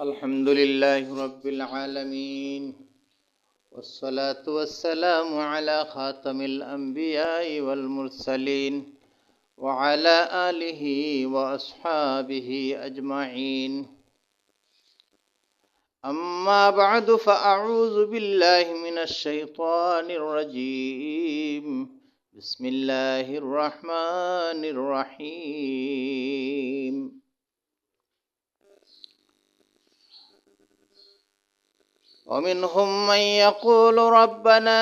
الحمد لله رب العالمين والصلاة والسلام على خاتم الأنبياء والمرسلين وعلى آله وأصحابه أجمعين. أما بعد فأعوذ بالله من الشيطان الرجيم. بسم الله الرحمن الرحيم. ومنهم من يقول ربنا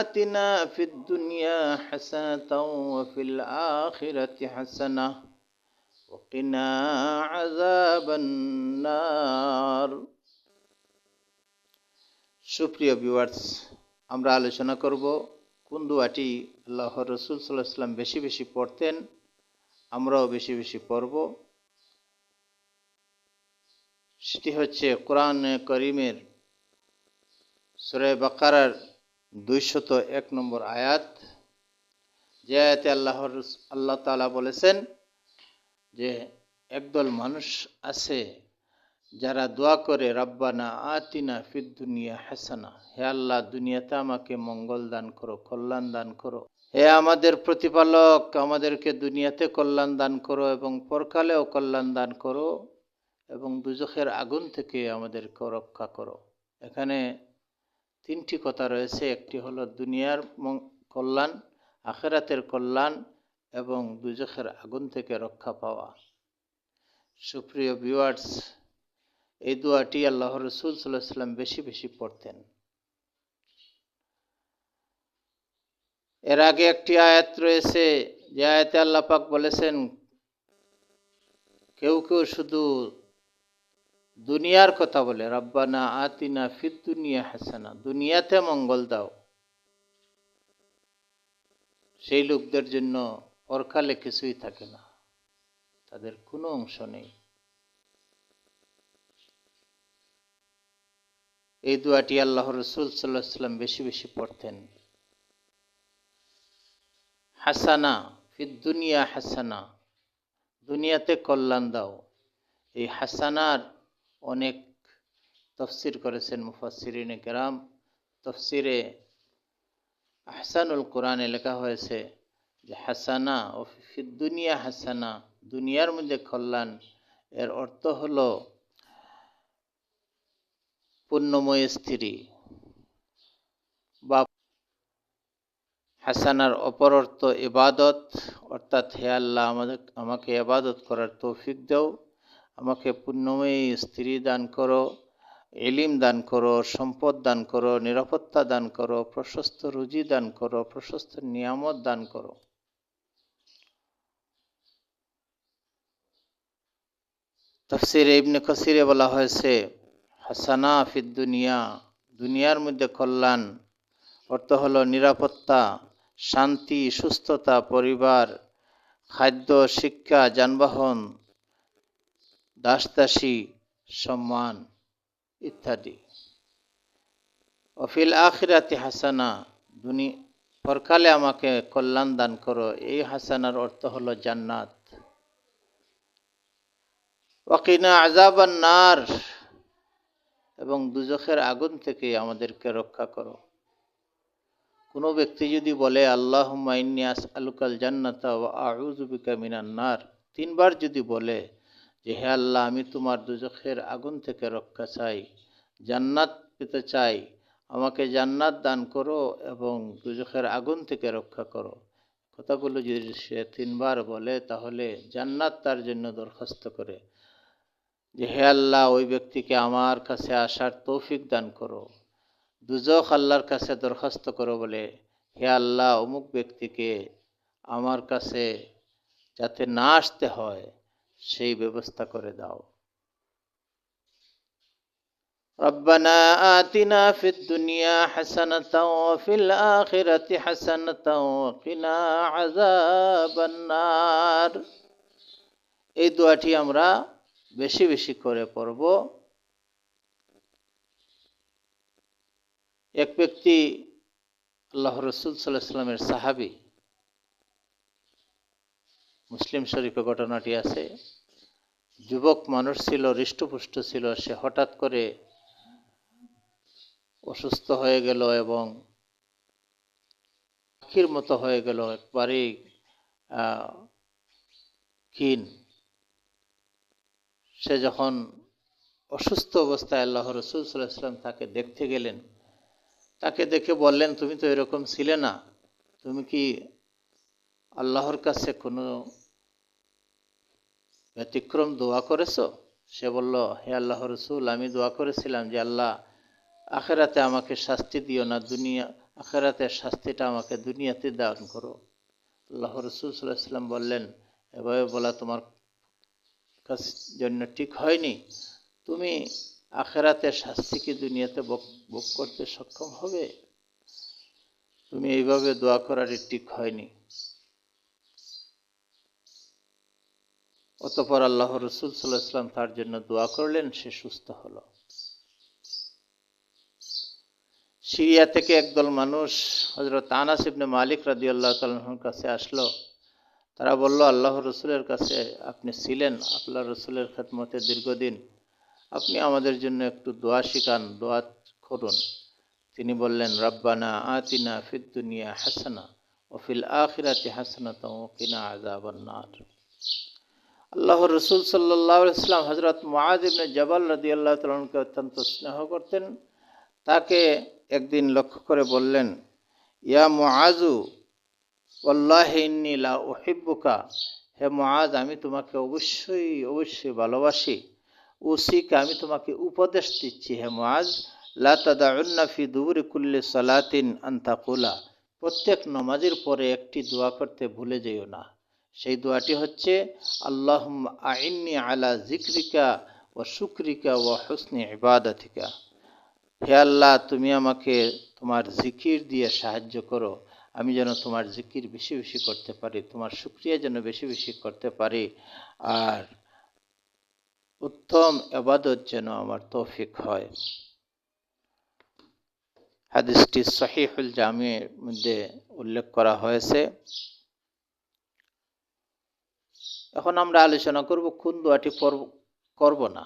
آتنا في الدنيا حسنة وفي الآخرة حسنة وقنا عذاب النار সুপ্রিয় ভিউয়ার্স আমরা আলোচনা করব কোন দোয়াটি আল্লাহ রসুল সাল্লাহ সাল্লাম বেশি বেশি পড়তেন আমরাও বেশি বেশি পড়ব সেটি হচ্ছে কোরআন করিমের সুরে বাকারার দুইশত এক নম্বর আয়াত। যে আয়াতে আল্লাহর আল্লাহ তালা বলেছেন যে, একদল মানুষ আছে যারা দোয়া করে, রাব্বানা আতিনা ফিদ দুনিয়া হাসানা। হে আল্লাহ, দুনিয়াতে আমাকে মঙ্গল দান করো, কল্যাণ দান করো। হে আমাদের প্রতিপালক, আমাদেরকে দুনিয়াতে কল্যাণ দান করো এবং পরকালেও কল্যাণ দান করো এবং দুজখের আগুন থেকে আমাদেরকে রক্ষা করো। এখানে তিনটি কথা রয়েছে। একটি হলো দুনিয়ার কল্যাণ, আখেরাতের কল্যাণ এবং দুজখের আগুন থেকে রক্ষা পাওয়া। সুপ্রিয় ভিউয়ার্স এই দোয়াটি আল্লাহ রসুল সাল্লাহ সাল্লাম বেশি বেশি পড়তেন। এর আগে একটি আয়াত রয়েছে, যে আয়াতে আল্লাহ পাক বলেছেন, কেউ কেউ শুধু দুনিয়ার কথা বলে, রব্বানা আতিনা ফিদ দুনিয়া হাসানা, দুনিয়াতে মঙ্গল দাও। সেই লোকদের জন্য পরকালে কিছুই থাকে না, তাদের কোনো অংশ নেই। এই দোয়াটি আল্লাহ রসুল সাল্লাম বেশি বেশি পড়তেন। হাসানা, ফিদ দুনিয়া হাসানা, দুনিয়াতে কল্যাণ দাও। এই হাসানার অনেক তফসির করেছেন মুফাসিরিনে কেরাম। তফসিরে আহসানুল কোরআনে লেখা হয়েছে যে, হাসানা ও দুনিয়া হাসানা, দুনিয়ার মধ্যে কল্যাণ। এর অর্থ হল পুণ্যময় স্ত্রী। বা হাসানার অপর অর্থ ইবাদত, অর্থাৎ হে আল্লাহ আমাদের, আমাকে ইবাদত করার তৌফিক দাও। আমাকে পুণ্যময়ী স্ত্রী দান করো, এলিম দান করো, সম্পদ দান করো, নিরাপত্তা দান করো, প্রশস্ত রুজি দান করো, প্রশস্ত নিয়ামত দান করো। তফসিরে ইবনে কসিরে বলা হয়েছে, হাসানা ফিদ দুনিয়া, দুনিয়ার মধ্যে কল্যাণ, অর্থ হলো নিরাপত্তা, শান্তি, সুস্থতা, পরিবার, খাদ্য, শিক্ষা, যানবাহন দাসদাসী, সম্মান ইত্যাদি। অফিল আখিরাতি হাসানা, দুনি, পরকালে আমাকে কল্যাণ দান করো। এই হাসানার অর্থ হলো জান্নাত। ওয়াকিনা আজাবান নার, এবং দুজখের আগুন থেকে আমাদেরকে রক্ষা করো। কোনো ব্যক্তি যদি বলে আল্লাহ মাইনিয়াস আলুকাল জান্নাতা ও আউজুবিকা মিনান্নার তিনবার যদি বলে যে হে আল্লাহ, আমি তোমার দুজখের আগুন থেকে রক্ষা চাই, জান্নাত পেতে চাই। আমাকে জান্নাত দান করো এবং দুজখের আগুন থেকে রক্ষা করো। কথাগুলো যদি সে তিনবার বলে, তাহলে জান্নাত তার জন্য দরখাস্ত করে। যে হে আল্লাহ, ওই ব্যক্তিকে আমার কাছে আসার তৌফিক দান করো। দুজখ আল্লাহর কাছে দরখাস্ত করো বলে, হে আল্লাহ, অমুক ব্যক্তিকে আমার কাছে যাতে না আসতে হয়। সেই ব্যবস্থা করে দাও ربنا آتنا في الدنيا حسنة وفي الآخرة حسنة وقنا عذاب النار এই দোয়াটি আমরা বেশি বেশি করে পড়ব এক ব্যক্তি আল্লাহ রসুল সাল্লাহ সাল্লামের সাহাবি মুসলিম শরীফে ঘটনাটি আছে। যুবক মানুষ ছিল, হৃষ্টপুষ্ট ছিল, সে হঠাৎ করে অসুস্থ হয়ে গেল এবং পাখির মতো হয়ে গেল, একবারেই ক্ষীণ। সে যখন অসুস্থ অবস্থায় আল্লাহ রসুল সাল্লাহ ইসলাম তাকে দেখতে গেলেন, তাকে দেখে বললেন, তুমি তো এরকম ছিলে না। তুমি কি আল্লাহর কাছে কোনো ব্যতিক্রম দোয়া করেছ? সে বলল, হে আল্লাহ রসুল, আমি দোয়া করেছিলাম যে আল্লাহ, আখেরাতে আমাকে শাস্তি দিও না, দুনিয়া, আখেরাতে শাস্তিটা আমাকে দুনিয়াতে দান করো। আল্লাহ রসুল সাল্লাম বললেন, এভাবে বলা তোমার কাছ জন্য ঠিক হয়নি। তুমি আখেরাতে শাস্তি কি দুনিয়াতে ভোগ করতে সক্ষম হবে? তুমি এইভাবে দোয়া করার ঠিক হয়নি। অতপর আল্লাহ রসুল সাল্লাহ ইসলাম তার জন্য দোয়া করলেন, সে সুস্থ হলো। সিরিয়া থেকে একদল মানুষ হজরত আনাস ইবনে মালিক রাজি আল্লাহ তালহর কাছে আসলো। তারা বলল, আল্লাহ রসুলের কাছে আপনি ছিলেন, আল্লাহ রসুলের খেদমতে দীর্ঘদিন। আপনি আমাদের জন্য একটু দোয়া শিখান, দোয়া করুন। তিনি বললেন, রব্বানা আতিনা ফিদ দুনিয়া হাসানা ও ফিল আখিরাতি হাসানা কিনা আজাবান্নার আল্লাহ রসুল সাল্লাহ ইসলাম হজরত মহাজ ইবনে জবাল রাদি আল্লাহ তালকে অত্যন্ত স্নেহ করতেন। তাকে একদিন লক্ষ্য করে বললেন, ইয়া ইন্নি লা উহিব্বুকা। হে মুআজ আমি তোমাকে অবশ্যই অবশ্যই ভালোবাসি। ও উসিকে, আমি তোমাকে উপদেশ দিচ্ছি। হে মুআজ লা তাদাউন্না ফি দুবুরি কুল্লি সালাতিন আন তাকুলা। প্রত্যেক নমাজের পরে একটি দোয়া করতে ভুলে যেও না। সেই দোয়াটি হচ্ছে আল্লাহ আইন্নি আলা জিক্রিকা ও শুক্রিকা ও হুসনি ইবাদাতিকা। হে আল্লাহ, তুমি আমাকে তোমার জিকির দিয়ে সাহায্য করো। আমি যেন তোমার জিকির বেশি বেশি করতে পারি, তোমার শুক্রিয়া যেন বেশি বেশি করতে পারি, আর উত্তম এবাদত যেন আমার তৌফিক হয়। হাদিসটি সহিহুল জামির মধ্যে উল্লেখ করা হয়েছে। এখন আমরা আলোচনা করব, কোন দোয়াটি করব না?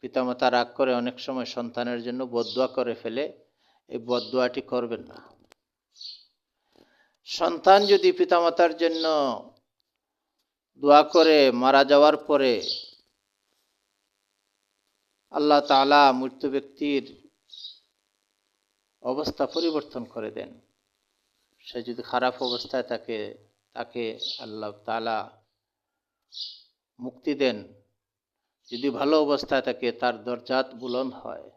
পিতামাতা রাগ করে অনেক সময় সন্তানের জন্য বদুয়া করে ফেলে, এই বদুয়াটি করবেন না। সন্তান যদি পিতামাতার জন্য দোয়া করে মারা যাওয়ার পরে আল্লাহ তালা মৃত্যু ব্যক্তির অবস্থা পরিবর্তন করে দেন। সে যদি খারাপ অবস্থায় থাকে, তাকে আল্লাহ তালা মুক্তি দেন। যদি ভালো অবস্থায় থাকে, তার দরজাত বুলন্দ হয়।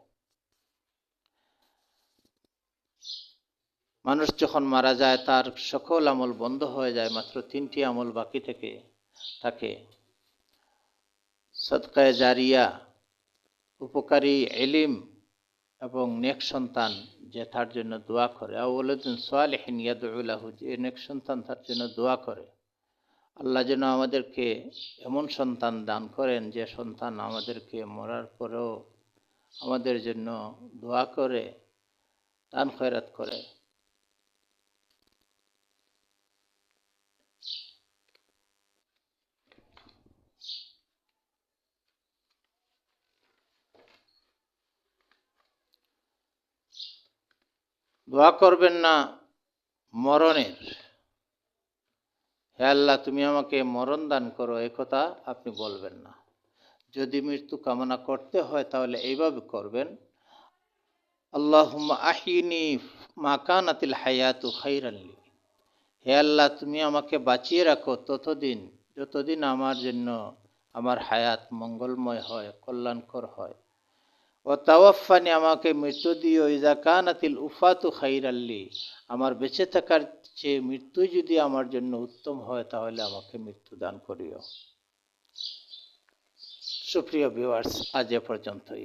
মানুষ যখন মারা যায়, তার সকল আমল বন্ধ হয়ে যায়, মাত্র তিনটি আমল বাকি থেকে থাকে। সদকায় জারিয়া, উপকারী এলিম এবং নেক সন্তান যে তার জন্য দোয়া করে। আউলুদ্দিন সোয়ালেহিন ইয়াদুল্লাহু যে নেক সন্তান তার জন্য দোয়া করে। আল্লাহ যেন আমাদেরকে এমন সন্তান দান করেন যে সন্তান আমাদেরকে মরার পরেও আমাদের জন্য দোয়া করে, দান খয়রাত করে। দোয়া করবেন না মরণের। হে আল্লাহ, তুমি আমাকে মরণ দান করো, এ কথা আপনি বলবেন না। যদি মৃত্যু কামনা করতে হয়, তাহলে এইভাবে করবেন আল্লাহ আহিনি মাকানাতিল হায়াতু খাইরাল্লি হে আল্লাহ, তুমি আমাকে বাঁচিয়ে রাখো ততদিন, যতদিন আমার জন্য আমার হায়াত মঙ্গলময় হয়, কল্যাণকর হয়। ও তাওয়াফানি আমাকে মৃত্যু দিও ইজা কানাতিল উফাতু খাইরাল্লি আমার বেঁচে থাকার চেয়ে মৃত্যু যদি আমার জন্য উত্তম হয়, তাহলে আমাকে মৃত্যু দান করিও। সুপ্রিয় ভিউয়ার্স আজ এ পর্যন্তই।